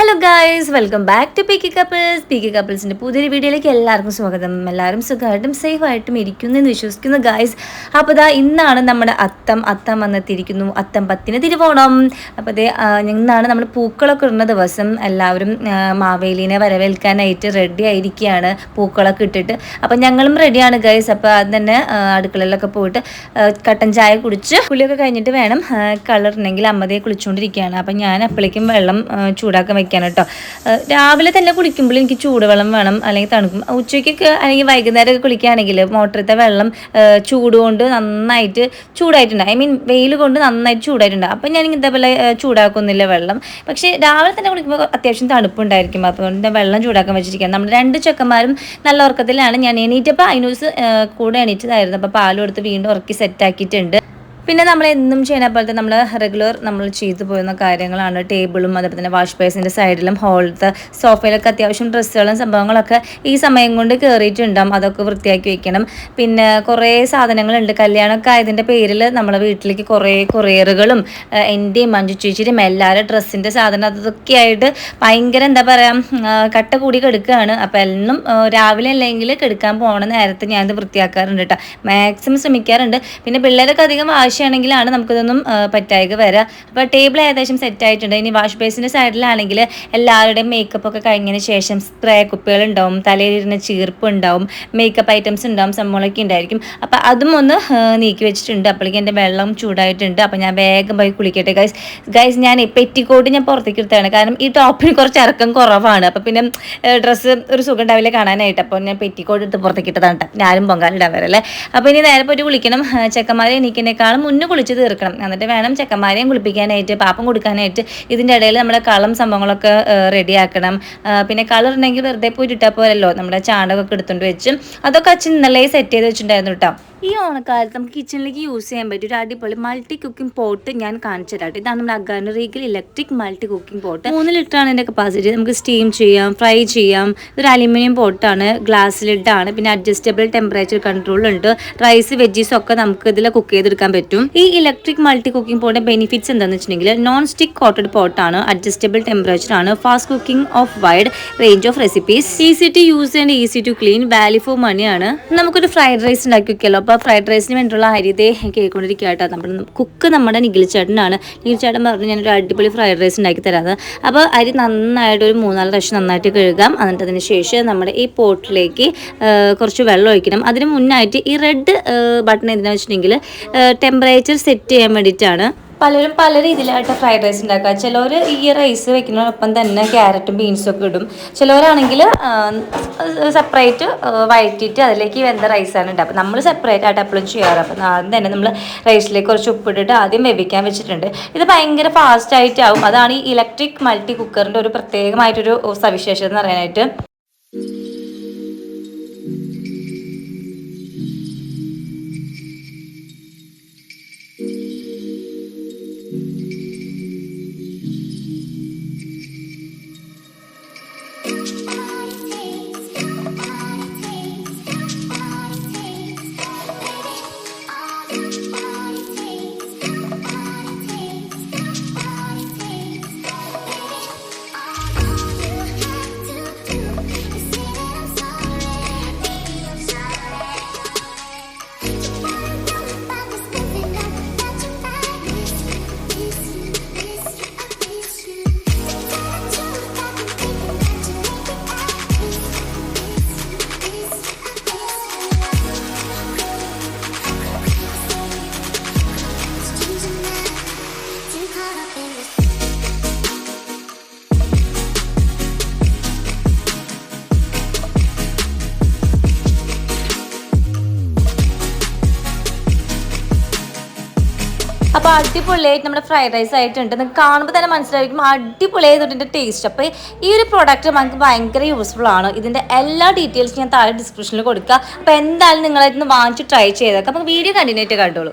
Hello guys welcome back to P K couples P K കപ്പിൾസിന്റെ പുതിയൊരു വീഡിയോയിലേക്ക് എല്ലാവർക്കും സ്വാഗതം. എല്ലാവരും സുഖമായിട്ടും സേഫായിട്ടും ഇരിക്കുന്നു എന്ന് വിശ്വസിക്കുന്നു ഗായ്സ് അപ്പോൾ ഇതാ ഇന്നാണ് നമ്മുടെ അത്തം. അത്തം വന്നെത്തിയിരിക്കുന്നു. അത്തം പത്തിന് തിരുവോണം. അപ്പോൾ അതേ ഇന്നാണ് നമ്മൾ പൂക്കളൊക്കെ ഇടുന്ന ദിവസം എല്ലാവരും മാവേലിനെ വരവേൽക്കാനായിട്ട് റെഡി ആയിരിക്കുകയാണ്. പൂക്കളൊക്കെ ഇട്ടിട്ട്. അപ്പോൾ ഞങ്ങളും റെഡിയാണ് ഗൈസ് അപ്പോൾ അത് തന്നെ അടുക്കളയിലൊക്കെ പോയിട്ട് കട്ടൻ ചായ കുടിച്ച് കുളിയൊക്കെ കഴിഞ്ഞിട്ട് വേണം കളറിനെങ്കിൽ അമ്മതയെ കുളിച്ചുകൊണ്ടിരിക്കുകയാണ് അപ്പോൾ ഞാൻ അപ്പോഴേക്കും വെള്ളം ചൂടാക്കാൻ വെക്കാൻ കേട്ടോ. രാവിലെ തന്നെ കുളിക്കുമ്പോൾ എനിക്ക് ചൂടുവെള്ളം വേണം അല്ലെങ്കിൽ തണുക്കും. ഉച്ചയ്ക്കൊക്കെ അല്ലെങ്കിൽ വൈകുന്നേരമൊക്കെ കുളിക്കുകയാണെങ്കിൽ മോട്ടറിത്തെ വെള്ളം ചൂട് കൊണ്ട് നന്നായിട്ട് ചൂടായിട്ടുണ്ട്. ഐ മീൻ വെയിൽ കൊണ്ട് നന്നായിട്ട് ചൂടായിട്ടുണ്ട്. അപ്പം ഞാൻ ഇതേപോലെ ചൂടാക്കുന്നില്ല വെള്ളം. പക്ഷേ രാവിലെ തന്നെ കുളിക്കുമ്പോൾ അത്യാവശ്യം തണുപ്പുണ്ടായിരിക്കും. അതുകൊണ്ട് വെള്ളം ചൂടാക്കാൻ വെച്ചിരിക്കുകയാണ്. നമ്മുടെ രണ്ട് ചെക്കന്മാരും നല്ല ഉറക്കത്തിലാണ്. ഞാൻ എണീറ്റപ്പോൾ അതിനൂസ് കൂടെ എണീറ്റതായിരുന്നു. അപ്പോൾ പാലും എടുത്ത് വീണ്ടും ഉറക്കി സെറ്റാക്കിയിട്ടുണ്ട് പിന്നെ നമ്മൾ എന്നും ചെയ്യുന്ന പോലത്തെ നമ്മൾ റെഗുലർ നമ്മൾ ചെയ്തു പോകുന്ന കാര്യങ്ങളാണ്. ടേബിളും അതേപോലെ തന്നെ വാഷ് ബേസിന്റെ സൈഡിലും ഹോളത്ത് സോഫയിലൊക്കെ അത്യാവശ്യം ഡ്രസ്സുകളും സംഭവങ്ങളൊക്കെ ഈ സമയം കൊണ്ട് കയറിയിട്ടുണ്ടാവും അതൊക്കെ വൃത്തിയാക്കി വെക്കണം. പിന്നെ കുറേ സാധനങ്ങളുണ്ട്. കല്യാണമൊക്കെ ആയതിന്റെ പേരിൽ നമ്മളെ വീട്ടിലേക്ക് കുറേ കൊറിയറുകളും എന്റെയും മഞ്ജു ചേച്ചിയുടെയും എല്ലാവരും ഡ്രസ്സിന്റെ സാധനം അതൊക്കെ ആയിട്ട് ഭയങ്കര എന്താ പറയുക കട്ട കൂടി കെടുക്കുകയാണ് അപ്പോൾ എന്നും രാവിലെ അല്ലെങ്കിൽ കെടുക്കാൻ പോകണ നേരത്തെ ഞാനിത് വൃത്തിയാക്കാറുണ്ട് കേട്ടോ മാക്സിമം ശ്രമിക്കാറുണ്ട്. പിന്നെ പിള്ളേരൊക്കെ അധികം വാശിയാണെങ്കിലാണ് നമുക്കിതൊന്നും പറ്റായിക വരിക അപ്പോൾ ടേബിൾ ഏകദേശം സെറ്റ് ആയിട്ടുണ്ട് ഇനി വാഷ് ബേസിന്റെ സൈഡിലാണെങ്കിൽ എല്ലാവരുടെയും മേക്കപ്പ് ഒക്കെ കഴിഞ്ഞതിന് ശേഷം സ്പ്രേ കുപ്പികൾ ഉണ്ടാവും തലയിലിരുന്ന ചീർപ്പ് ഉണ്ടാവും മേക്കപ്പ് ഐറ്റംസ് ഉണ്ടാവും സംഭവങ്ങളൊക്കെ ഉണ്ടായിരിക്കും. അപ്പോൾ അതും ഒന്ന് നീക്കി വെച്ചിട്ടുണ്ട്. അപ്പോഴേക്കും എന്റെ വെള്ളം ചൂടായിട്ടുണ്ട്. അപ്പോൾ ഞാൻ വേഗം പോയി കുളിക്കട്ടെ ഗൈസ് ഗൈസ് ഞാൻ പെറ്റിക്കോട്ട് ഞാൻ പുറത്തേക്ക് എടുത്താണ് കാരണം ഈ ടോപ്പിന് കുറച്ച് ഇറക്കം കുറവാണ്. അപ്പോൾ പിന്നെ ഡ്രസ്സ് ഒരു സുഖം ഉണ്ടാവില്ല കാണാനായിട്ട്. അപ്പോൾ ഞാൻ പെറ്റിക്കോട്ട് എടുത്ത് പുറത്തേക്ക് ഇട്ടതാണ് ഞാനും പൊങ്കാലിടാൻ വരല്ലേ അപ്പോൾ ഇനി നേരെ പോയിട്ട് കുളിക്കണം. ചെക്കന്മാരെ എണീക്കുന്നേക്കാളും മുന്നേ കുളിച്ച് തീർക്കണം. എന്നിട്ട് വേണം ചെക്കന്മാരെയും കുളിപ്പിക്കാനായിട്ട് പാപ്പം കൊടുക്കാനായിട്ട് ഇതിന്റെ ഇടയിൽ നമ്മുടെ കളം സംഭവങ്ങളൊക്കെ റെഡിയാക്കണം. പിന്നെ കളർ ഉണ്ടെങ്കിൽ വെറുതെ പോയിട്ട് ഇട്ടാൽ പോരല്ലോ. നമ്മുടെ ചാണകമൊക്കെ എടുത്തുകൊണ്ട് വെച്ച്. അതൊക്കെ അച്ഛൻ ഇന്നലെ സെറ്റ് ചെയ്ത് വെച്ചിട്ടുണ്ടായിരുന്നു കേട്ടോ ഈ ഓണക്കാലത്ത് നമുക്ക് കിച്ചണിലേക്ക് യൂസ് ചെയ്യാൻ പറ്റിയ ഒരു അടിപൊളി മൾട്ടി കുക്കിംഗ് പോട്ട് ഞാൻ കാണിച്ചു തരാം ഇതാണ് നമ്മുടെ അഗാന ഇലക്ട്രിക് മൾട്ടി കുക്കിംഗ് പോട്ട് മൂന്ന് ലിറ്റർ ആണ് ഇതിന്റെ കപ്പാസിറ്റി നമുക്ക് സ്റ്റീം ചെയ്യാം ഫ്രൈ ചെയ്യാം. ഇതൊരു അലുമിനിയം പോട്ടാണ് ഗ്ലാസ് ലിഡാണ് പിന്നെ അഡ്ജസ്റ്റബിൾ ടെമ്പറേച്ചർ കൺട്രോൾ ഉണ്ട്. റൈസ് വെജീസ് ഒക്കെ നമുക്ക് ഇതിൽ കുക്ക് ചെയ്തെടുക്കാൻ പറ്റും. ഈ ഇലക്ട്രിക് മൾട്ടി കുക്കിംഗ് പോട്ടിന്റെ ബെനിഫിറ്റ്സ് എന്താണെന്ന് വെച്ചിട്ടുണ്ടെങ്കിൽ നോൺ സ്റ്റിക് കോട്ടഡ് പോട്ടാണ് അഡ്ജസ്റ്റബിൾ ടെമ്പറേച്ചർ ആണ്. Fast cooking of wide range of recipes easy to use and easy to clean value for മണിയാണ് നമുക്കൊരു ഫ്രൈഡ് റൈസ് ഉണ്ടാക്കി വെക്കാമല്ലോ അപ്പോൾ ഫ്രൈഡ് റൈസിന് വേണ്ടിയുള്ള അരി ഇതേ കേൾക്കൊണ്ടിരിക്കുക കേട്ടോ നമ്മൾ കുക്ക് നമ്മുടെ നിഖിൽ ചേട്ടനാണ്. നിഖിൽ ചേട്ടൻ പറഞ്ഞു ഞാനൊരു അടിപൊളി ഫ്രൈഡ് റൈസ് ഉണ്ടാക്കി തരാമെന്ന് അപ്പോൾ അരി നന്നായിട്ട് ഒരു മൂന്നാൽ പ്രാവശ്യം നന്നായിട്ട് കഴുകാം. എന്നിട്ട് അതിന് ശേഷം നമ്മുടെ ഈ പോട്ടിലേക്ക് കുറച്ച് വെള്ളം ഒഴിക്കണം. അതിന് മുന്നായിട്ട് ഈ റെഡ് ബട്ടൺ എന്തിനാണെന്ന് വെച്ചിട്ടുണ്ടെങ്കിൽ ടെമ്പറേച്ചർ സെറ്റ് ചെയ്യാൻ വേണ്ടിയിട്ടാണ്. പലരും പല രീതിയിലായിട്ട് ഫ്രൈഡ് റൈസ് ഉണ്ടാക്കുക. ചിലർ ഈ റൈസ് വെക്കുന്നതിനൊപ്പം തന്നെ ക്യാരറ്റും ബീൻസും ഒക്കെ ഇടും. ചിലവരാണെങ്കിൽ സെപ്പറേറ്റ് വഴറ്റിയിട്ട് അതിലേക്ക് വെന്ത റൈസാണ് ഉണ്ടാക്കുക നമ്മൾ സെപ്പറേറ്റ് ആയിട്ട് എപ്പോഴും ചെയ്യാറ്. അപ്പം ആദ്യം തന്നെ നമ്മൾ റൈസിലേക്ക് കുറച്ച് ഉപ്പിട്ടിട്ട് ആദ്യം വേവിക്കാൻ വെച്ചിട്ടുണ്ട്. ഇത് ഭയങ്കര ഫാസ്റ്റ് ആയിട്ടാവും. അതാണ് ഈ ഇലക്ട്രിക് മൾട്ടി കുക്കറിന്റെ ഒരു പ്രത്യേകമായിട്ടൊരു സവിശേഷത എന്ന് പറയാനായിട്ട് അപ്പോൾ അടിപൊളിയായിട്ട് നമ്മുടെ ഫ്രൈഡ് റൈസ് ആയിട്ടുണ്ട്. നിങ്ങൾക്ക് കാണുമ്പോൾ തന്നെ മനസ്സിലായിരിക്കും അടിപൊളിയായതുകൊണ്ട് ഇതിന്റെ ടേസ്റ്റ് അപ്പോൾ ഈ ഒരു പ്രോഡക്റ്റ് നമുക്ക് ഭയങ്കര യൂസ്ഫുൾ ആണ്. ഇതിന്റെ എല്ലാ ഡീറ്റെയിൽസും ഞാൻ താഴെ ഡിസ്ക്രിപ്ഷനിൽ കൊടുക്കുക അപ്പോൾ എന്തായാലും നിങ്ങളായിരുന്നു വാങ്ങിച്ച് ട്രൈ ചെയ്തേക്കാം. അപ്പോൾ വീഡിയോ കണ്ടിന്യൂ ആയിട്ട് കണ്ടോളൂ.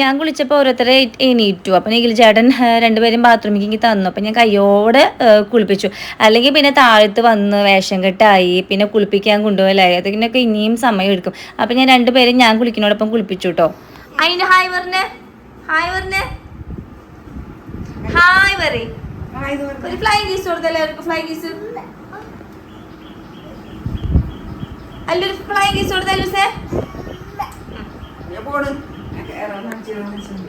ഞാൻ കുളിച്ചപ്പോൾ ഓരോരുത്തരെ എണീറ്റു. അപ്പം എനിക്ക് ചേട്ടൻ രണ്ടുപേരും ബാത്റൂമിലേക്ക് തന്നു. അപ്പം ഞാൻ കയ്യോടെ കുളിപ്പിച്ചു. അല്ലെങ്കിൽ പിന്നെ താഴത്ത് വന്ന് വേഷം കെട്ടായി പിന്നെ കുളിപ്പിക്കാൻ കൊണ്ടുപോകലായി. അതിനൊക്കെ ഇനിയും സമയം എടുക്കും. അപ്പം ഞാൻ രണ്ടുപേരും ഞാൻ കുളിക്കുന്നതോടൊപ്പം കുളിപ്പിച്ചു കേട്ടോ അതിന് ഹായ് പറഞ്ഞേ. ഹായ് പറഞ്ഞേ. ഹായ് പറ ഒരു ഫ്ലൈ ഗീസ് കൊടുത്തല്ലേ അവർക്ക് ഫ്ലൈ ഗീസ് അല്ലൊരു ഫ്ലൈ ഗീസ് കൊടുത്തല്ലോ സേ പോണ് ഞാൻ കേറാൻ കാണിച്ചു തരാൻ വിളിച്ചത്.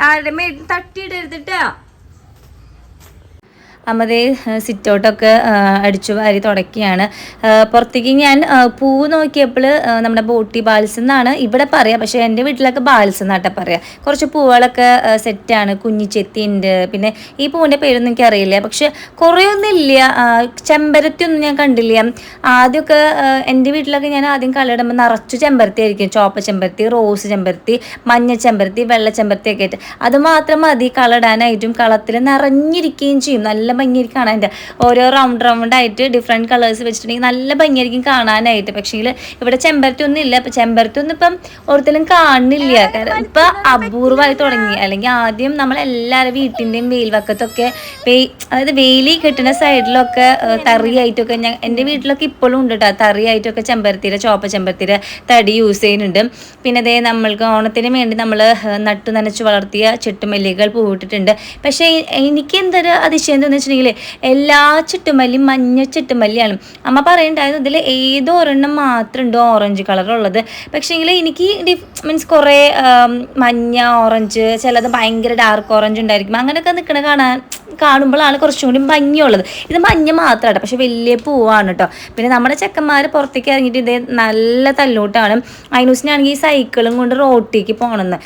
ആരുടെ തട്ടിയിടരുതിട്ടോ അമ്മതേ സിറ്റൗട്ടൊക്കെ അടിച്ചു വാരി തുടക്കിയാണ് പുറത്തേക്ക് ഞാൻ പൂവ് നോക്കിയപ്പോൾ നമ്മുടെ ബോട്ടി ബാൽസ് എന്നാണ് ഇവിടെ പറയാം. പക്ഷേ എന്റെ വീട്ടിലൊക്കെ ബാൽസ് എന്നാട്ടെ പറയാം. കുറച്ച് പൂവുകളൊക്കെ സെറ്റാണ്. കുഞ്ഞിച്ചെത്തി ഉണ്ട്. പിന്നെ ഈ പൂവിന്റെ പേരൊന്നും എനിക്ക് അറിയില്ല. പക്ഷെ കുറേയൊന്നും ഇല്ല. ചെമ്പരത്തി ഒന്നും ഞാൻ കണ്ടില്ല. ആദ്യമൊക്കെ എന്റെ വീട്ടിലൊക്കെ ഞാൻ ആദ്യം കളിയിടുമ്പോൾ നിറച്ചു ചെമ്പരത്തി ആയിരിക്കും. ചോപ്പ ചെമ്പരത്തി റോസ് ചെമ്പരത്തി മഞ്ഞ ചെമ്പരത്തി വെള്ള ചെമ്പരത്തി ഒക്കെ ആയിട്ട്. അത് മാത്രം മതി കളടാനായിട്ടും. കളത്തിൽ നിറഞ്ഞിരിക്കുകയും ചെയ്യും. നല്ല ഭംഗിയായിരിക്കും കാണാൻ. ഓരോ റൗണ്ട് റൗണ്ട് ആയിട്ട് ഡിഫറെന്റ് കളേഴ്സ് വെച്ചിട്ടുണ്ടെങ്കിൽ നല്ല ഭംഗിയായിരിക്കും കാണാനായിട്ട്. പക്ഷേ ഇവിടെ ചെമ്പരത്തി ഒന്നും ഇല്ല അപ്പം ചെമ്പരത്തി ഒന്നും ഇപ്പം ഒരിക്കലും കാണുന്നില്ല. കാരണം ഇപ്പം അപൂർവമായി തുടങ്ങി. അല്ലെങ്കിൽ ആദ്യം നമ്മൾ എല്ലാവരും വീട്ടിന്റെയും വെയിൽവക്കത്തൊക്കെ വെയ് അതായത് വെയിലി കിട്ടുന്ന സൈഡിലൊക്കെ തറിയായിട്ടൊക്കെ ഞാൻ എന്റെ വീട്ടിലൊക്കെ ഇപ്പോഴും ഉണ്ട് കേട്ടോ തറിയായിട്ടൊക്കെ ചെമ്പരത്തിയുടെ ചോപ്പ ചെമ്പരത്തിയുടെ തടി യൂസ് ചെയ്യുന്നുണ്ട്. പിന്നെ അതേ നമ്മൾക്ക് ഓണത്തിന് വേണ്ടി നമ്മൾ നട്ടു നനച്ച് വളർത്തിയ ചെട്ടുമല്ലികൾ പൂവിട്ടിട്ടുണ്ട്. പക്ഷേ എനിക്ക് എന്തൊരു അതിശയം എന്ന് വെച്ചിട്ടുണ്ടെങ്കിൽ എല്ലാ ചിട്ടുമല്ലി മഞ്ഞ ചുട്ടുമല്ലിയാണ്. അമ്മ പറയുണ്ടായിരുന്നു ഇതിൽ ഏതോ ഒരെണ്ണം മാത്രം ഉണ്ട് ഓറഞ്ച് കളറുള്ളത് പക്ഷേങ്കിൽ എനിക്ക് മീൻസ് കുറേ മഞ്ഞ ഓറഞ്ച് ചിലത് ഭയങ്കര ഡാർക്ക് ഓറഞ്ച് ഉണ്ടായിരിക്കും. അങ്ങനെയൊക്കെ നിൽക്കണ കാണാൻ കാണുമ്പോഴാണ് കുറച്ചും കൂടി ഭംഗിയുള്ളത്. ഇത് മഞ്ഞ മാത്രമാണ് പക്ഷെ വലിയ പൂവാണ് കേട്ടോ പിന്നെ നമ്മുടെ ചെക്കന്മാർ പുറത്തേക്ക് ഇറങ്ങിയിട്ട് ഇതേ നല്ല തല്ലൂട്ടാണ് അതിനുസിനാണെങ്കിൽ ഈ സൈക്കിളും കൊണ്ട് റോട്ടിലേക്ക് പോകണമെന്ന്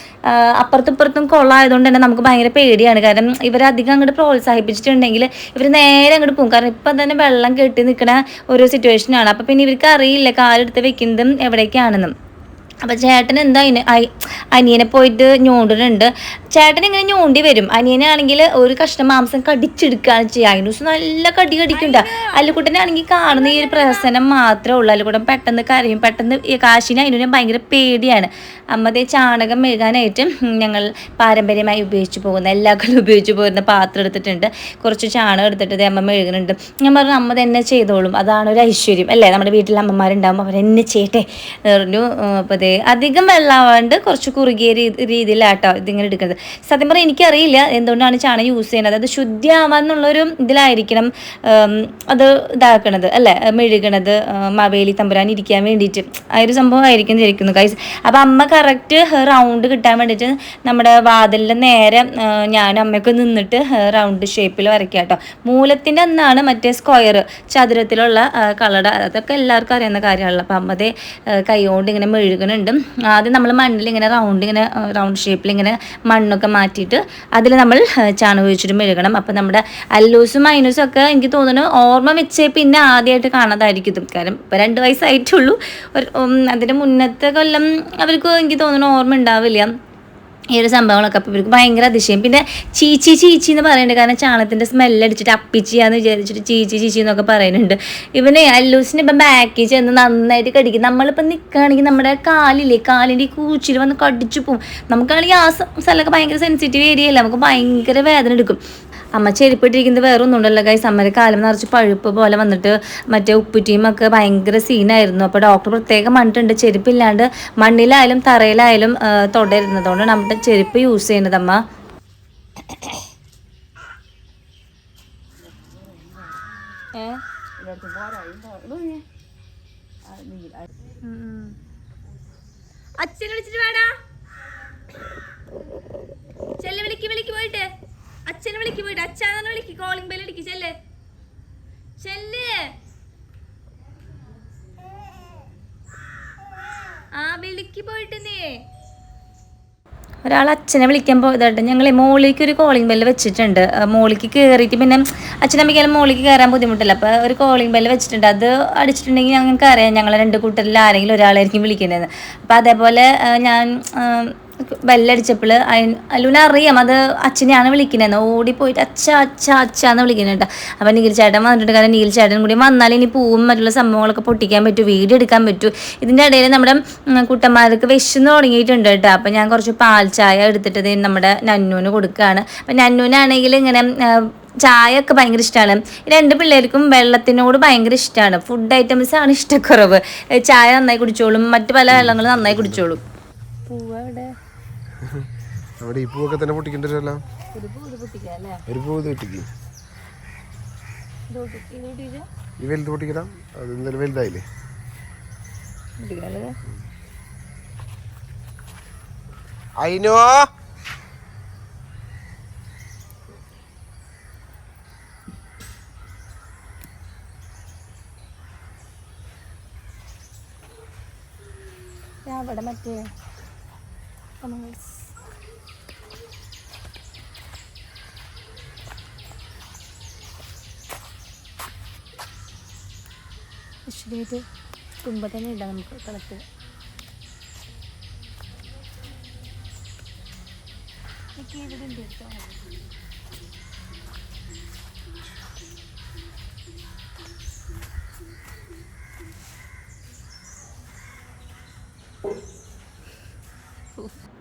അപ്പുറത്തും ഇപ്പുറത്തും കൊള്ളായതുകൊണ്ട് തന്നെ നമുക്ക് ഭയങ്കര പേടിയാണ്. കാരണം ഇവരധികം അങ്ങോട്ട് പ്രോത്സാഹിപ്പിച്ചിട്ടുണ്ടെങ്കിൽ ഇവർ നേരെ അങ്ങോട്ട് പോകും. കാരണം ഇപ്പം തന്നെ വെള്ളം കെട്ടി നിൽക്കുന്ന ഒരു സിറ്റുവേഷനാണ് അപ്പം പിന്നെ ഇവർക്ക് അറിയില്ല കാലെടുത്ത് വെക്കുന്നതും എവിടേക്കാണെന്നും. അപ്പം ചേട്ടൻ എന്താ അതിന് അനിയനെ പോയിട്ട് ഞോണ്ടുന്നുണ്ട് ചേട്ടൻ ഇങ്ങനെ ഞോണ്ടി വരും. അനിയനാണെങ്കിൽ ഒരു കഷ്ണം മാംസം കടിച്ചെടുക്കുകയാണ് ചെയ്യുക അതിന് ദിവസം നല്ല കടി കടിക്കുന്നുണ്ട് അല്ലുക്കുട്ടനാണെങ്കിൽ കാണുന്ന ഈ ഒരു പ്രഹസനം മാത്രമേ ഉള്ളൂ. അല്ലുക്കുട്ടൻ പെട്ടെന്ന് കരയും. പെട്ടെന്ന് കാശിന് അതിനെ ഭയങ്കര പേടിയാണ്. അമ്മതേ ചാണകം മെഴുകാനായിട്ട് ഞങ്ങൾ പാരമ്പര്യമായി ഉപയോഗിച്ച് പോകുന്ന എല്ലാ ഉപയോഗിച്ചു ഉപയോഗിച്ച് പോകുന്ന പാത്രം എടുത്തിട്ടുണ്ട്. കുറച്ച് ചാണകം എടുത്തിട്ട് അമ്മ മെഴുകുന്നുണ്ട്. ഞാൻ പറഞ്ഞു അമ്മ തന്നെ ചെയ്തോളും. അതാണ് ഒരു ഐശ്വര്യം. അല്ലേ? നമ്മുടെ വീട്ടിൽ അമ്മമാരുണ്ടാകുമ്പോൾ അവരെന്നെ ചെയ്യട്ടെ എന്ന് പറഞ്ഞു. അപ്പോൾ അതേ അധികം വെള്ളമാവാണ്ട് കുറച്ച് കുറുകിയ രീതി രീതിയിലാട്ടോ ഇതിങ്ങനെ എടുക്കുന്നത്. സത്യം പറഞ്ഞാൽ എനിക്കറിയില്ല എന്തുകൊണ്ടാണ് ചാണകം യൂസ് ചെയ്യുന്നത്. അത് ശുദ്ധിയാവാന്നുള്ളൊരു ഇതിലായിരിക്കണം അത് ഇതാക്കണത് അല്ലേ? മെഴുകണത് മവേലി തമ്പുരാൻ ഇരിക്കാൻ വേണ്ടിയിട്ട്. ആ ഒരു സംഭവമായിരിക്കും ധരിക്കുന്നു കൈസ് അപ്പം അമ്മ കറക്റ്റ് റൗണ്ട് കിട്ടാൻ വേണ്ടിയിട്ട് നമ്മുടെ വാതിലിന്റെ നേരെ ഞാൻ അമ്മയൊക്കെ നിന്നിട്ട് റൗണ്ട് ഷേപ്പിൽ വരയ്ക്കുക കേട്ടോ മൂലത്തിന്റെ അന്നാണ് മറ്റേ സ്ക്വയർ ചതുരത്തിലുള്ള കളർ അതൊക്കെ എല്ലാവർക്കും അറിയുന്ന കാര്യമാണല്ലോ. അപ്പം അമ്മതേ കൈ കൊണ്ട് ഇങ്ങനെ മെഴുകുന്നുണ്ട് ആദ്യം നമ്മൾ മണ്ണിൽ ഇങ്ങനെ റൗണ്ട് ഇങ്ങനെ റൗണ്ട് ഷേപ്പിൽ ഇങ്ങനെ മണ്ണൊക്കെ മാറ്റിയിട്ട് അതിൽ നമ്മൾ ചാണകം ഒഴിച്ചിട്ട് മെഴുകണം അപ്പം നമ്മുടെ അല്ലൂസും മൈനൂസും ഒക്കെ എനിക്ക് തോന്നുന്നു ഓർമ്മ വെച്ചേ പിന്നെ ആദ്യമായിട്ട് കാണാതായിരിക്കും ഇത്. കാരണം ഇപ്പം രണ്ട് വയസ്സായിട്ടുള്ളൂ അതിന് മുന്നത്തെ കൊല്ലം അവർക്ക് എനിക്ക് തോന്നുന്നു ഓർമ്മ ഉണ്ടാവില്ല. ഈ ഒരു സംഭവങ്ങളൊക്കെ അപ്പോൾ ഇവർക്ക് ഭയങ്കര അതിശയം. പിന്നെ ചീച്ചി ചീച്ചി എന്ന് പറയുന്നുണ്ട് കാരണം ചാണകത്തിന്റെ സ്മെല്ലടിച്ചിട്ട് അപ്പിച്ചിയാന്ന് വിചാരിച്ചിട്ട് ചീച്ചി ചീച്ചി എന്നൊക്കെ പറയുന്നുണ്ട്. ഇവനെ അല്ലൂസിന് ഇപ്പം ബാക്കിൽ ചെന്ന് നന്നായിട്ട് കടിക്കും. നമ്മളിപ്പം നിൽക്കുകയാണെങ്കിൽ നമ്മുടെ കാലില്ലേ? കാലിന്റെ ഈ കൂച്ചിൽ വന്ന് കടിച്ചു പോകും നമുക്കാണെങ്കിൽ ആ സ്ഥലമൊക്കെ ഭയങ്കര സെൻസിറ്റീവ് ഏരിയ അല്ല? നമുക്ക് ഭയങ്കര വേദന എടുക്കും. അമ്മ ചെരുപ്പിട്ടിരിക്കുന്നത് വേറെ ഒന്നും ഉണ്ടല്ലോ കൈ സമ്മര കാലം നിറച്ച് പഴുപ്പ് പോലെ വന്നിട്ട് മറ്റേ ഉപ്പുറ്റിയും ഒക്കെ ഭയങ്കര സീനായിരുന്നു അപ്പോൾ ഡോക്ടർ പ്രത്യേകം മണ്ണിട്ടുണ്ട് ചെരുപ്പില്ലാണ്ട് മണ്ണിലായാലും തറയിലായാലും തൊടരുന്നതുകൊണ്ട് നമ്മുടെ ചെരുപ്പ് യൂസ് ചെയ്യുന്നത് അമ്മ. അച്ഛനെ വിളിച്ചിട്ട് വേടാ ചെല്ല് വിളിക്ക് വിളിക്ക് പോയിട്ട് അച്ഛനെ വിളിക്ക് പോയിട്ട് അച്ഛനെ വിളിക്ക്. കോളിംഗ് ബെൽ അടിക്ക്. ചെല്ല്. ചെല്ല്. ആ വിളിക്ക് പോയിട്ട് നീ ഒരാൾ അച്ഛനെ വിളിക്കാൻ പോയതായിട്ട് ഞങ്ങൾ മോളിലേക്ക് ഒരു കോളിംഗ് ബെല്ല് വെച്ചിട്ടുണ്ട്. ആ, മോളിലേക്ക് കയറിയിട്ട് പിന്നെ അച്ഛനമ്മയ്ക്കാലും മോളിക്ക് കയറാൻ ബുദ്ധിമുട്ടില്ല. അപ്പോൾ ഒരു കോളിംഗ് ബെല്ല് വെച്ചിട്ടുണ്ട്. അത് അടിച്ചിട്ടുണ്ടെങ്കിൽ ഞങ്ങൾക്ക് അറിയാം ഞങ്ങളെ രണ്ട് കൂട്ടരിൽ ആരെങ്കിലും ഒരാളായിരിക്കും വിളിക്കുന്നത് അപ്പോൾ അതേപോലെ ഞാൻ ബെല്ലടിച്ചപ്പോൾ അല്ലൂന അറിയാം അത് അച്ഛനെയാണ് വിളിക്കുന്നത് ഓടിപ്പോയിട്ട് അച്ഛ അച്ഛ അച്ഛ എന്ന് വിളിക്കുന്നത് കേട്ടോ. അപ്പം നീൽ ചേട്ടൻ വന്നിട്ടുണ്ട്. കാരണം നീൽ ചേട്ടൻ കൂടി വന്നാൽ ഇനി പൂവും മറ്റുള്ള സംഭവങ്ങളൊക്കെ പൊട്ടിക്കാൻ പറ്റൂ വീഡിയോ എടുക്കാൻ പറ്റൂ. ഇതിന്റെ ഇടയിൽ നമ്മുടെ കുട്ടന്മാർക്ക് വിശന്ന് തുടങ്ങിയിട്ടുണ്ട് കേട്ടോ. അപ്പം ഞാൻ കുറച്ച് പാൽ ചായ എടുത്തിട്ട് നമ്മുടെ നന്നൂന് കൊടുക്കുകയാണ് അപ്പം നന്നൂനാണെങ്കിൽ ഇങ്ങനെ ചായ ഒക്കെ ഭയങ്കര ഇഷ്ടമാണ് രണ്ട് പിള്ളേർക്കും വെള്ളത്തിനോട് ഭയങ്കര ഇഷ്ടമാണ് ഫുഡ് ഐറ്റംസ് ആണ് ഇഷ്ടക്കുറവ്. ചായ നന്നായി കുടിച്ചോളും. മറ്റു പല വെള്ളങ്ങളും നന്നായി കുടിച്ചോളും. നമ്മുടെ ഈ പൂവൊക്കെ തന്നെ പൊട്ടിക്കണ്ടല്ലോ ഒരു പൂ ഇത് പൊട്ടിക്ക് ഈ വലുത് പൊട്ടിക്കണം അത് എന്തായാലും വലുതായില്ലേ? അയിനോ? അവിടെ മറ്റേ തുമ്പ തന്നെ ഇടാം നമുക്ക് കളത്തിൽ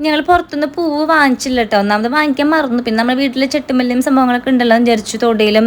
ഞങ്ങൾ പുറത്തുനിന്ന് പൂവ് വാങ്ങിച്ചില്ല കേട്ടോ ഒന്നാമത് വാങ്ങിക്കാൻ മറന്നു. പിന്നെ നമ്മുടെ വീട്ടിൽ ചെട്ടുമല്ലിയും സംഭവങ്ങളൊക്കെ ഉണ്ടല്ലോ വിചാരിച്ചു തൊടിയിലും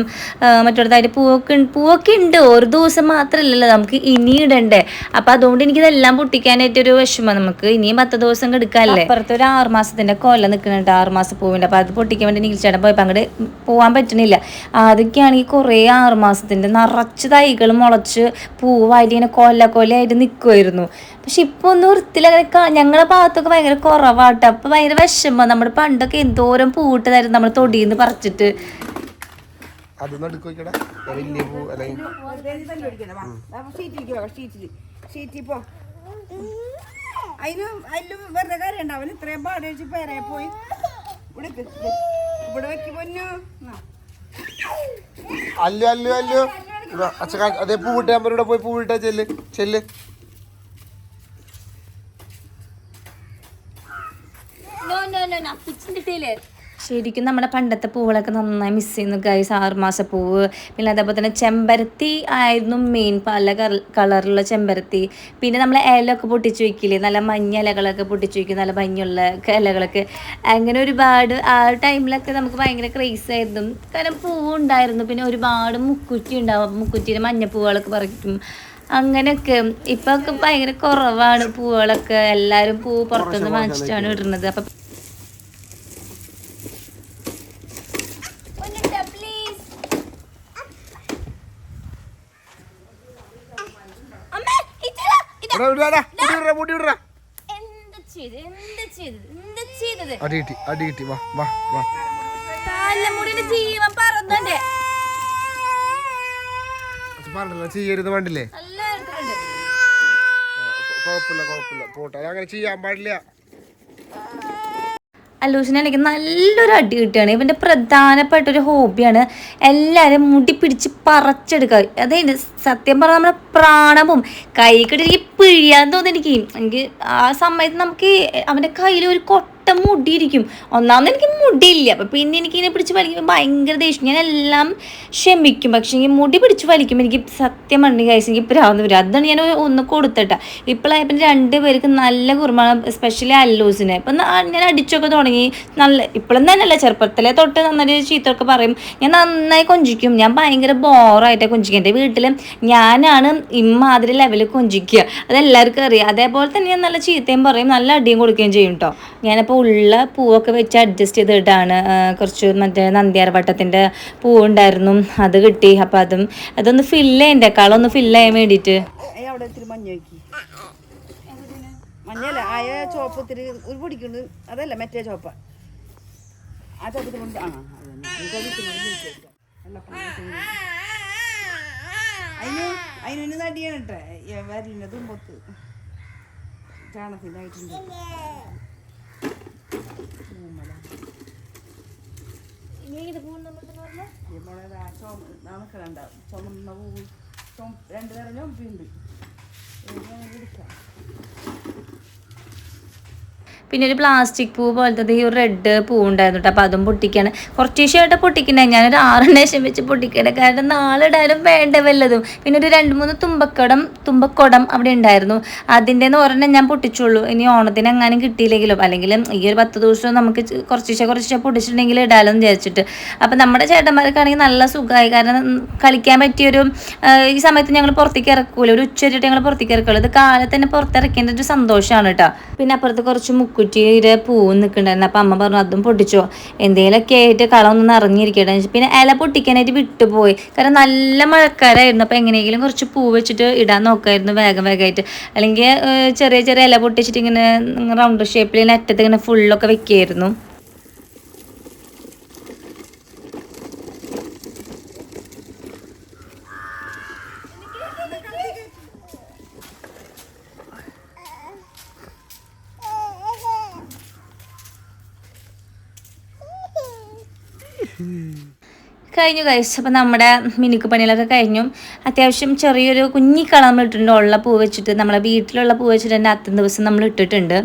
മറ്റൊരുതായിട്ട് പൂവൊക്കെ പൂവൊക്കെ ഉണ്ട്. ഒരു ദിവസം മാത്രമല്ലല്ലോ നമുക്ക് ഇനി ഇടണ്ടേ. അപ്പൊ അതുകൊണ്ട് എനിക്കിതെല്ലാം പൊട്ടിക്കാനായിട്ടൊരു വിഷമം. നമുക്ക് ഇനിയും പത്ത് ദിവസം എടുക്കാല്ലേ പുറത്ത് ഒരു ആറ് മാസത്തിന്റെ കൊല നിൽക്കുന്നുണ്ട് ആറ് മാസം പൂവിന്റെ അപ്പൊ അത് പൊട്ടിക്കാൻ വേണ്ടി നീൽച്ചേട്ടൻ പോയപ്പോ അങ്ങോട്ട് പോകാൻ പറ്റണില്ല. അതൊക്കെയാണെങ്കിൽ കുറേ ആറ് മാസത്തിന്റെ നിറച്ച് തൈകൾ മുളച്ച് പൂവായിട്ട് ഇങ്ങനെ കൊല കൊലയായിട്ട് നിൽക്കുമായിരുന്നു പക്ഷെ ഇപ്പൊ ഒന്ന് വൃത്തിയിലങ്ങനെ ഞങ്ങളുടെ ഞങ്ങളെ ഭാഗത്തൊക്കെ ഭയങ്കര കുറവാട്ടോ. അപ്പൊ ഭയങ്കര വിഷമം. നമ്മൾ പണ്ടൊക്കെ എന്തോരം പൂവിട്ടതായിരുന്നു നമ്മൾ തൊടിയിൽ പറിച്ചിട്ട്. വലിയ പൂ? അല്ലെങ്കിൽ. ഷീറ്റിൽ പോ. അതിലും വെറുതെ കാര്യമുണ്ട്. അവൻ ഇത്രയും പേരെ പോയി. ഇവിടെ. ഇവിടെ വെക്ക് പൊന്നു. അല്ലു അല്ലു അല്ലു. അച്ഛൻ അതേ പൂവിട്ട അമ്മയുടെ പോയി പൂവിട്ടാ ചെല്ല്. ചെല്ല്. ശരിക്കും നമ്മുടെ പണ്ടത്തെ പൂവുകളൊക്കെ നന്നായി മിസ് ചെയ്യുന്നു ഗൈസ് ആറുമാസ പൂവ്. പിന്നെ അതേപോലെ തന്നെ ചെമ്പരത്തി ആയിരുന്നു മെയിൻ പല കളറിലുള്ള ചെമ്പരത്തി. പിന്നെ നമ്മൾ ഇലയൊക്കെ പൊട്ടിച്ച് വയ്ക്കില്ലേ നല്ല മഞ്ഞ ഇലകളൊക്കെ പൊട്ടിച്ച് വയ്ക്കും നല്ല ഭംഗിയുള്ള ഇലകളൊക്കെ. അങ്ങനെ ഒരുപാട് ആ ടൈമിലൊക്കെ നമുക്ക് ഭയങ്കര ക്രേസ് ആയിരുന്നു. കാരണം പൂവ് ഉണ്ടായിരുന്നു. പിന്നെ ഒരുപാട് മുക്കുറ്റി ഉണ്ടാവും. മുക്കുറ്റിയുടെ മഞ്ഞപ്പൂവുകളൊക്കെ പറിക്കും. അങ്ങനെയൊക്കെ. ഇപ്പൊ ഭയങ്കര കുറവാണ് പൂവുകളൊക്കെ. എല്ലാവരും പൂ പുറത്തുനിന്ന് വാങ്ങിച്ചിട്ടാണ് ഇടുന്നത് അപ്പൊ ഇവിടെ വിടാടാ, മുടി വിടറാ, മുടി വിടറാ. എന്ത് ചെയ്ത് എന്ത് ചെയ്ത് എന്ത് ചെയ്തത് അടി കിട്ടി അടി കിട്ടി വാ വാ വാ. ജീവൻ പറന്നുണ്ട് അച്ഛൻ പറഞ്ഞല്ലോ ചെയ്യരുത് വേണ്ടില്ലേ കുഴപ്പമില്ല കുഴപ്പമില്ല. പോട്ടെ അങ്ങനെ ചെയ്യാൻ പാടില്ല. അല്ലൂസിനാണെങ്കിൽ നല്ലൊരു അടി കിട്ടുകയാണ്. ഇവന്റെ പ്രധാനപ്പെട്ട ഒരു ഹോബിയാണ് എല്ലാവരും മുടി പിടിച്ച് പറിച്ചെടുക്കുക. അതായത് സത്യം പറഞ്ഞാൽ നമ്മുടെ പ്രാണവും കൈ കിട്ടി പിഴിയാൻ തോന്നുന്നു എനിക്ക് ആ സമയത്ത് നമുക്ക് അവന്റെ കയ്യിൽ ഒരു കൊട്ട മുടിയിരിക്കും. ഒന്നാമത് എനിക്ക് മുടിയില്ല. അപ്പം പിന്നെ എനിക്ക് ഇതിനെ പിടിച്ച് വലിക്കുമ്പോൾ ഭയങ്കര ദേഷ്യം. ഞാൻ എല്ലാം ക്ഷമിക്കും. പക്ഷേ എനിക്ക് മുടി പിടിച്ച് വലിക്കുമ്പോൾ എനിക്ക് സത്യം പറഞ്ഞു കഴിച്ച് എനിക്ക് പ്രാന്ത് വരും. അതാണ് ഞാൻ ഒന്ന് കൊടുത്തിട്ട. ഇപ്പോഴായപ്പോൾ രണ്ട് പേർക്ക് നല്ല കുറുമാണ് സ്പെഷ്യലി അല്ലൂസിന്. ഇപ്പം ഞാൻ അടിച്ചൊക്കെ തുടങ്ങി. നല്ല ഇപ്പോഴും തന്നെയല്ല. ചെറുപ്പത്തിലെ തൊട്ട് നന്നായിട്ട് ചീത്തൊക്കെ പറയും. ഞാൻ നന്നായി കൊഞ്ചിക്കും. ഞാൻ ഭയങ്കര ബോറായിട്ടാണ് കൊഞ്ചിക്കും എന്റെ വീട്ടിൽ ഞാനാണ് ഇമ്മാതിരി ലെവലിൽ കൊഞ്ചിക്കുക. അതെല്ലാവർക്കും അറിയാം. അതേപോലെ തന്നെ ഞാൻ നല്ല ചീത്തയും പറയും നല്ല അടിയും കൊടുക്കുകയും ചെയ്യും കേട്ടോ ഞാനിപ്പോൾ ഉള്ള പൂവൊക്കെ വെച്ച് അഡ്ജസ്റ്റ് ചെയ്തിട്ടാണ് കുറച്ച് മറ്റേ നന്ദിയാർ വട്ടത്തിന്റെ പൂവുണ്ടായിരുന്നു. അത് കിട്ടി. അപ്പം അതും അതൊന്ന് ഫില്ല് ചെയ്യണ്ടേ കളൊന്ന് ഫില്ല് ചെയ്യാൻ വേണ്ടിയിട്ട്. മഞ്ഞല്ല? ആയ ചോപ്പ് ഇത്തിരി ഒരു പൊടിക്കുണ്ട്. അതല്ല മറ്റേ ചോപ്പ ആ ചോപ്പത്തിൽ ആ അതന്നെ. എന്നിട്ട് അത് ഇത്തിരി കൂടി നീക്കി വെക്കാം. വെള്ളപ്പം ഇത്തിരി കൂടി. അതിന് അതിനൊന്ന് നടിയാണ് കേട്ടെ വരലിന്റെ തുമ്പത്ത്. ചാണകത്തിനായിട്ടുണ്ട് മോളെ നമുക്കുണ്ടാവും ചുമന്ന ചുമ രണ്ട് തരം ചുമപ്പുണ്ട് എടുക്കാം. പിന്നെ ഒരു പ്ലാസ്റ്റിക് പൂ പോലത്തെ ഈ ഒരു റെഡ് പൂ ഉണ്ടായിരുന്നു കേട്ടോ അപ്പോൾ അതും പൊട്ടിക്കാണ്. കുറച്ച് ദിവസമായിട്ട് പൊട്ടിക്കണേ. ഞാനൊരു ആറെണ്ണേശം വെച്ച് പൊട്ടിക്കണേ. കാരണം നാളിടാനും വേണ്ട വല്ലതും. പിന്നെ ഒരു രണ്ട് മൂന്ന് തുമ്പക്കടം തുമ്പക്കൊടം അവിടെ ഉണ്ടായിരുന്നു. അതിന്റെ ഒരെണ്ണം ഞാൻ പൊട്ടിച്ചുള്ളൂ. ഇനി ഓണത്തിന് എങ്ങാനും കിട്ടിയില്ലെങ്കിലും. അല്ലെങ്കിൽ ഈ ഒരു പത്ത് ദിവസം നമുക്ക് കുറച്ച് ദിവസം കുറച്ച് ദിവസം പൊട്ടിച്ചിട്ടുണ്ടെങ്കിൽ ഇടാലോ എന്ന് വിചാരിച്ചിട്ട്. അപ്പം നമ്മുടെ ചേട്ടന്മാർക്കാണെങ്കിൽ നല്ല സുഖമായി. കാരണം കളിക്കാൻ പറ്റിയൊരു ഈ സമയത്ത് ഞങ്ങൾ പുറത്തേക്ക് ഇറക്കൂല. ഒരു ഉച്ചരിട്ട് ഞങ്ങൾ പുറത്തേക്ക് ഇറക്കുള്ളൂ. ഇത് കാലത്ത് തന്നെ പുറത്തിറക്കേണ്ട ഒരു സന്തോഷമാണ് കേട്ടോ പിന്നെ അപ്പുറത്ത് കുറച്ച് മുക്കുറ്റിയുടെ പൂവ് നിൽക്കുന്നുണ്ടായിരുന്നു. അപ്പം അമ്മ പറഞ്ഞു അതും പൊട്ടിച്ചോ. എന്തെങ്കിലുമൊക്കെ ആയിട്ട് കളം ഒന്ന് പിന്നെ ഇല പൊട്ടിക്കാനായിട്ട് വിട്ടുപോയി. കാരണം നല്ല മഴക്കാരായിരുന്നു അപ്പം എങ്ങനെയെങ്കിലും കുറച്ച് പൂ വെച്ചിട്ട് ഇടാൻ നോക്കായിരുന്നു വേഗം വേഗമായിട്ട്. അല്ലെങ്കിൽ ചെറിയ ചെറിയ ഇല പൊട്ടിച്ചിട്ട് ഇങ്ങനെ റൗണ്ട് ഷേപ്പിൽ അറ്റത്ത് ഇങ്ങനെ ഫുള്ളൊക്കെ വെക്കുകയായിരുന്നു കഴിഞ്ഞു കഴിച്ചു അപ്പം നമ്മുടെ മിനുക്ക് പണികളൊക്കെ കഴിഞ്ഞു. അത്യാവശ്യം ചെറിയൊരു കുഞ്ഞിക്കളം നമ്മൾ ഇട്ടിട്ടുണ്ട്. ഉള്ള പൂ വെച്ചിട്ട് നമ്മളെ വീട്ടിലുള്ള പൂ വെച്ചിട്ട് തന്നെ അത്തം ദിവസം നമ്മൾ ഇട്ടിട്ടുണ്ട്.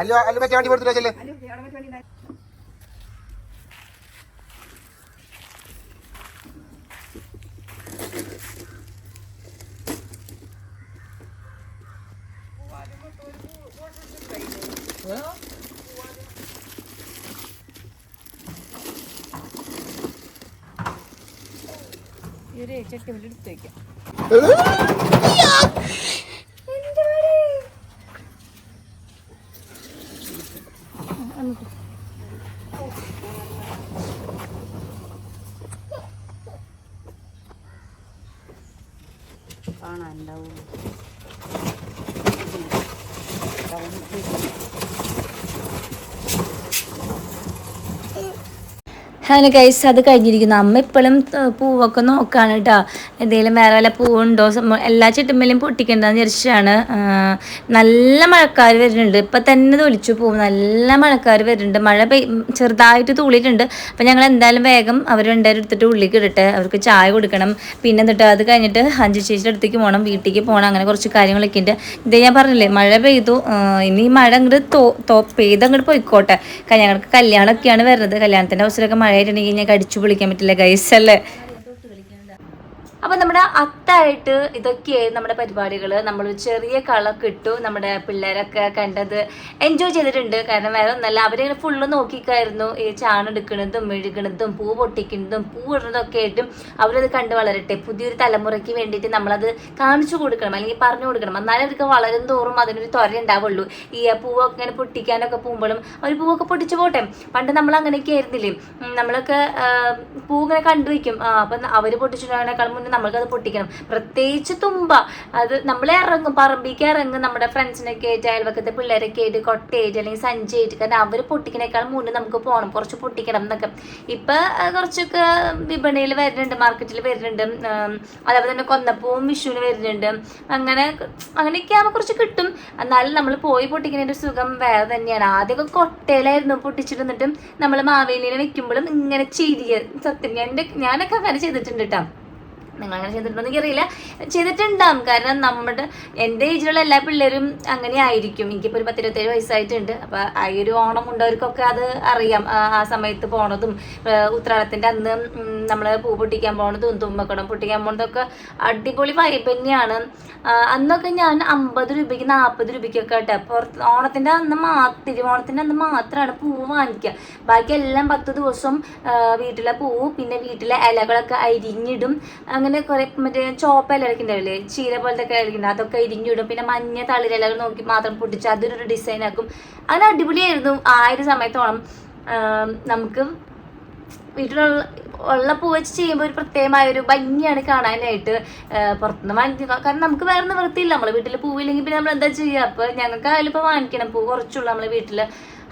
അല്ല അല്ല മറ്റേ വണ്ടി കൊടുത്തില്ല ചെല്ലേ അതിന് അവിടെ മറ്റേ വണ്ടി ഉണ്ടായി. ഈ ഒരു ചട്ടി ഇവിടെ വെക്കാം. കാണാനുണ്ടാവും. അങ്ങനെ കഴിച്ച് അത് കഴിഞ്ഞിരിക്കുന്നു. അമ്മ ഇപ്പോഴും പൂവൊക്കെ നോക്കാണ് കേട്ടോ എന്തെങ്കിലും വേറെ വല്ല പൂവുണ്ടോ? എല്ലാ ചെട്ടുമ്മലും പൊട്ടിക്കണ്ടെന്ന് വിചാരിച്ചാണ് നല്ല മഴക്കാർ വരുന്നുണ്ട്. ഇപ്പം തന്നെ തൊലിച്ചു പോകും നല്ല മഴക്കാർ വരുന്നുണ്ട്. മഴ പെയ് ചെറുതായിട്ട് തൂളിയിട്ടുണ്ട്. അപ്പം ഞങ്ങൾ എന്തായാലും വേഗം അവർ രണ്ടുപേരും എടുത്തിട്ട് ഉള്ളിലേക്ക് ഇടട്ടെ. അവർക്ക് ചായ കൊടുക്കണം. പിന്നെ എന്നിട്ട് അത് കഴിഞ്ഞിട്ട് അഞ്ച് ചേച്ചിയുടെ അടുത്തേക്ക് പോകണം വീട്ടിലേക്ക് പോകണം അങ്ങനെ കുറച്ച് കാര്യങ്ങളൊക്കെ ഉണ്ട്. ഇത് ഞാൻ പറഞ്ഞില്ലേ മഴ പെയ്തു. ഇനി മഴ അങ്ങോട്ട് തോ തോ പെയ്ത് അങ്ങോട്ട് പോയിക്കോട്ടെ. ഞങ്ങൾക്ക് കല്യാണമൊക്കെയാണ് വരുന്നത്. കല്യാണത്തിന്റെ അവസരമൊക്കെ മഴയായിട്ടുണ്ടെങ്കിൽ ഞങ്ങൾക്ക് അടിച്ചു പൊളിക്കാൻ പറ്റില്ല ഗൈസ് അല്ലേ? അപ്പൊ നമ്മുടെ അത്തായിട്ട് ഇതൊക്കെയായിരുന്നു നമ്മുടെ പരിപാടികൾ നമ്മൾ ചെറിയ കളൊക്കെ ഇട്ടു നമ്മുടെ പിള്ളേരൊക്കെ കണ്ടത് എൻജോയ് ചെയ്തിട്ടുണ്ട്. കാരണം വേറെ ഒന്നല്ല അവരിങ്ങനെ ഫുള്ള് നോക്കിക്കായിരുന്നു. ഈ ചാണെടുക്കുന്നതും മെഴുകണതും പൂ പൊട്ടിക്കുന്നതും പൂ ഇടുന്നതും ഒക്കെ ആയിട്ടും അവരത് കണ്ട് വളരട്ടെ. പുതിയൊരു തലമുറയ്ക്ക് വേണ്ടിയിട്ട് നമ്മളത് കാണിച്ചു കൊടുക്കണം അല്ലെങ്കിൽ പറഞ്ഞു കൊടുക്കണം. എന്നാലും അവർക്ക് വളരും തോറും അതിനൊരു ത്വര ഉണ്ടാവുള്ളൂ. ഈ പൂവൊക്കെ ഇങ്ങനെ പൊട്ടിക്കാനൊക്കെ പോകുമ്പോഴും അവർ പൂവൊക്കെ പൊട്ടിച്ചു പോട്ടെ. പണ്ട് നമ്മൾ അങ്ങനെയൊക്കെ ആയിരുന്നില്ലേ? നമ്മളൊക്കെ പൂ ഇങ്ങനെ കണ്ടുവയ്ക്കും അപ്പം അവർ പൊട്ടിച്ചിട്ടുള്ളതിനേക്കാൾ മുന്നേ അത് പൊട്ടിക്കണം. പ്രത്യേകിച്ച് തുമ്പ. അത് നമ്മൾ ഇറങ്ങും പറമ്പിക്ക് ഇറങ്ങും. നമ്മുടെ ഫ്രണ്ട്സിനൊക്കെ ആയിട്ട് അയൽവക്കത്തെ പിള്ളേരൊക്കെ ആയിട്ട് കൊട്ടയായിട്ട് അല്ലെങ്കിൽ സഞ്ചയായിട്ട് കാരണം അവർ പൊട്ടിക്കണേക്കാൾ മുന്നേ നമുക്ക് പോകണം കുറച്ച് പൊട്ടിക്കണം എന്നൊക്കെ. ഇപ്പം കുറച്ചൊക്കെ വിപണിയിൽ വരുന്നുണ്ട് മാർക്കറ്റിൽ വരുന്നുണ്ട്. അതേപോലെ തന്നെ കൊന്നപ്പൂവും വിഷുവിന് വരുന്നുണ്ട്. അങ്ങനെ അങ്ങനെയൊക്കെ ആകുമ്പോൾ കുറച്ച് കിട്ടും. എന്നാലും നമ്മൾ പോയി പൊട്ടിക്കുന്നതിന്റെ സുഖം വേറെ തന്നെയാണ്. ആദ്യമൊക്കെ കൊട്ടയിലായിരുന്നു പൊട്ടിച്ചിരുന്നിട്ടും നമ്മൾ മാവേലിനെ വെക്കുമ്പോഴും ഇങ്ങനെ ചിരിയ. സത്യം എന്റെ ഞാനൊക്കെ അങ്ങനെ ചെയ്തിട്ടുണ്ട് കേട്ടോ നിങ്ങൾ അങ്ങനെ ചെയ്തിട്ടുണ്ടോ എനിക്കറിയില്ല. ചെയ്തിട്ടുണ്ടാവും. കാരണം നമ്മുടെ എന്റെ ഏജിലുള്ള എല്ലാ പിള്ളേരും അങ്ങനെ ആയിരിക്കും. എനിക്കിപ്പോൾ ഒരു പത്തിരുപത്തേഴ് വയസ്സായിട്ടുണ്ട്. അപ്പോൾ ആ ഒരു ഓണം ഉണ്ടവർക്കൊക്കെ അത് അറിയാം. ആ സമയത്ത് പോണതും ഉത്രാടത്തിന്റെ അന്ന് നമ്മൾ പൂ പൊട്ടിക്കാൻ പോണതും തുമ്പക്കടം പൊട്ടിക്കാൻ പോണതൊക്കെ അടിപൊളി വൈബ് തന്നെയാണ്. അന്നൊക്കെ ഞാൻ അമ്പത് രൂപയ്ക്ക് നാൽപ്പത് രൂപയ്ക്കൊക്കെ ആട്ടെ. പുറത്ത് ഓണത്തിന്റെ അന്ന് മാ തിരുവോണത്തിന്റെ അന്ന് മാത്രമാണ് പൂവ് വാങ്ങിക്കുക ബാക്കി എല്ലാം പത്ത് ദിവസം വീട്ടിലെ പൂവ് പിന്നെ വീട്ടിലെ ഇലകളൊക്കെ അരിഞ്ഞിടും. അങ്ങനെ കുറെ മറ്റേ ചോപ്പ ഇലകളൊക്കെ ഇടയ്ക്കുണ്ടാവില്ലേ ചീര പോലത്തെ ഒക്കെ ഇലകളുണ്ട് അതൊക്കെ ഇരിഞ്ഞിടും. പിന്നെ മഞ്ഞ തളിരിലകൾ നോക്കി മാത്രം പൊട്ടിച്ച് അതൊരു ഡിസൈൻ ആക്കും. അങ്ങനെ അടിപൊളിയായിരുന്നു. ആ ഒരു സമയത്തോളം നമുക്ക് വീട്ടിലുള്ള ഉള്ള പൂ വെച്ച് ചെയ്യുമ്പോൾ ഒരു പ്രത്യേകമായ ഒരു ഭംഗിയാണ് കാണാനായിട്ട് പുറത്തുനിന്ന് വാങ്ങിക്കുക. കാരണം നമുക്ക് വേറെ നിവൃത്തിയില്ല നമ്മൾ വീട്ടിൽ പൂവില്ലെങ്കിൽ പിന്നെ നമ്മൾ എന്താ ചെയ്യുക അപ്പോൾ ഞങ്ങൾക്ക് ആയാലും ഇപ്പോൾ വാങ്ങിക്കണം. പൂ കുറച്ചുള്ളൂ നമ്മളെ വീട്ടിൽ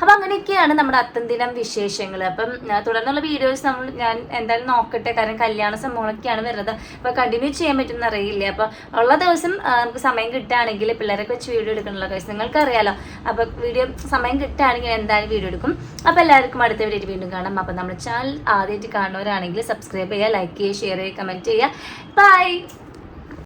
അപ്പം അങ്ങനെയൊക്കെയാണ് നമ്മുടെ അത്തന്തിനം വിശേഷങ്ങൾ അപ്പം തുടർന്നുള്ള വീഡിയോസ് നമ്മൾ ഞാൻ എന്തായാലും നോക്കട്ടെ. കാരണം കല്യാണ സംഭവങ്ങളൊക്കെയാണ് വരുന്നത്. അപ്പോൾ കണ്ടിന്യൂ ചെയ്യാൻ പറ്റുമെന്ന് അറിയില്ല. അപ്പോൾ ഉള്ള ദിവസം നമുക്ക് സമയം കിട്ടുകയാണെങ്കിൽ പിള്ളേരൊക്കെ വെച്ച് വീഡിയോ എടുക്കണമല്ലോ കഴിച്ച് നിങ്ങൾക്ക് അറിയാലോ അപ്പോൾ വീഡിയോ സമയം കിട്ടുകയാണെങ്കിൽ എന്തായാലും വീഡിയോ എടുക്കും. അപ്പോൾ എല്ലാവർക്കും അടുത്ത വീഡിയോ വീണ്ടും കാണാം. അപ്പോൾ നമ്മുടെ ചാനൽ ആദ്യമായിട്ട് കാണുന്നവരാണെങ്കിൽ സബ്സ്ക്രൈബ് ചെയ്യുക ലൈക്ക് ചെയ്യുക ഷെയർ ചെയ്യുക കമന്റ് ചെയ്യുക. ബൈ